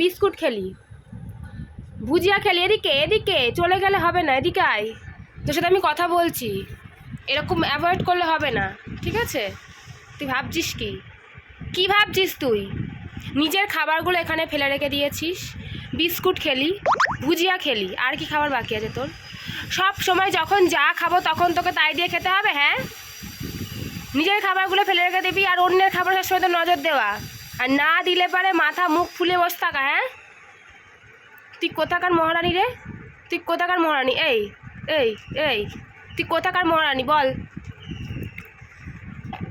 Biscuit খেলি। ভুজিয়া খেলি, এদিকে এদিকে, চলে গেলে হবে না, এদিকে আয়। তোর সাথে আমি কথা বলছি, এরকম অ্যাভয়েড করলে হবে না, ঠিক আছে? তুই ভাবছিস কি? কি ভাবছিস তুই? নিজের খাবারগুলো এখানে ফেলে রেখে দিয়েছিস, বিস্কুট খেলি, ভুজিয়া খেলি, আর কি খাবার বাকি আছে তোর? সব সময় যখন যা খাব তখন তোকে তাই দিয়ে খেতে হবে হ্যাঁ? নিজের খাবারগুলো ফেলে রেখে দিবি আর অন্যের খাবার সবসময় তো নজর দেওয়া। আর না দিলে পারে মাথা মুখ ফুলে বসে থাকা হ্যাঁ? তুই কোথাকার মহারানী রে? তুই কোথাকার মহারানী? এই এই এই, তুই কোথাকার মহারানী বল।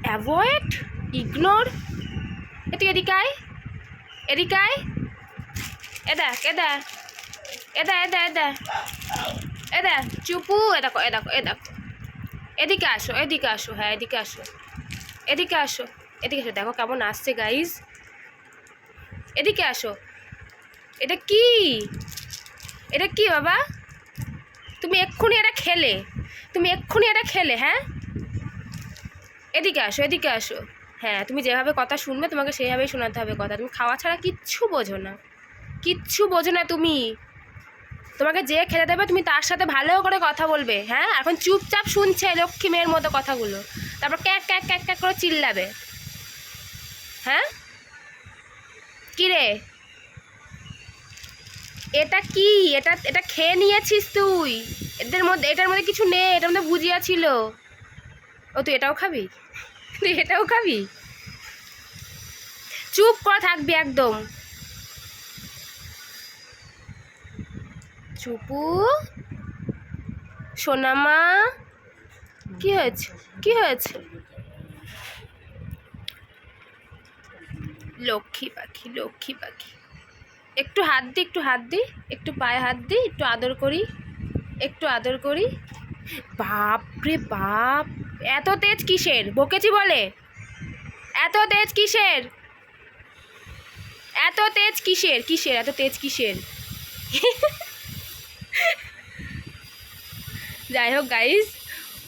অ্যাভয়েড ইগনোর এ তুই এদিকে আয়। আয়। এ দেখ এ দেখ। এ দেখ এ দেখ এ দেখ। এ দেখ, চুপু। এ দেখো এ দেখো এ দেখো। এদিকে আসো এদিকে আসো হ্যাঁ এদিকে আসো। এদিকে আসো এদিকে আসো। দেখো কেমন আসছে গাইজ এদিকে আসো। এটা কি? এটা কি বাবা? তুমি এক্ষুনি এটা খেলে। তুমি এক্ষুনি এটা খেলে হ্যাঁ? এদিকে আসো এদিকে আসো। হ্যাঁ তুমি যেভাবে কথা শুনবে, তোমাকে সেইভাবেই শোনাতে হবে কথা। তুমি খাওয়া ছাড়া কিচ্ছু বোঝো না। কিচ্ছু বোঝো না তুমি। তোমাকে যে খেতে দেবে, তুমি তার সাথে ভালো করে কথা বলবে হ্যাঁ? এখন চুপচাপ শুনছে লক্ষ্মী মেয়ের মতো কথাগুলো। তারপর ক্যাক ক্যাক ক্যাক ক্যাক করে চিল্লাবে। হ্যাঁ? কি রে এটা কি? এটা এটা খেয়ে নিয়েছিস তুই? এদের মধ্যে, এটার মধ্যে কিছু নেই, এটার মধ্যে ভুজিয়া ছিল। ও, তুই এটাও খাবি? তুই এটাও খাবি? চুপ করে থাকবি একদম। চুপু? সোনামা? কি হয়েছে? কি হয়েছে? লক্ষ্মী পাখি লক্ষ্মী পাখি। একটু হাত দি, একটু হাত দি, একটু পায়ে হাত দি, একটু আদর করি, একটু আদর করি। বাপ রে বাপ, এত তেজ কিসের? বকেছি বলে। এত তেজ কিসের? এত তেজ কিসের? কিসের? এত তেজ কিসের? যাই হোক গাইজ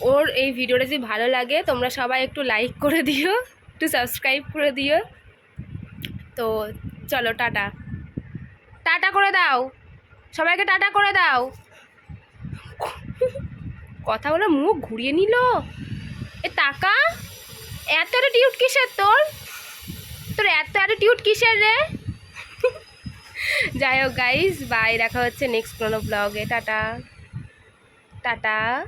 ওর এই ভিডিওটা যদি ভালো লাগে, তোমরা সবাই একটু লাইক করে দিও, একটু সাবস্ক্রাইব করে দিও। তো চলো টাটা। টাটা করে দাও। সবাইকে টাটা করে দাও। কথা বলে মুখ ঘুরিয়ে নিল। এ টাকা? এত টিউট কিসের তোর? তোর এত অ্যাটিটিউড কিসের রে? যাই হোক গাইজ বাই দেখা হচ্ছে নেক্সট কোনো ব্লগে টাটা। টাটা।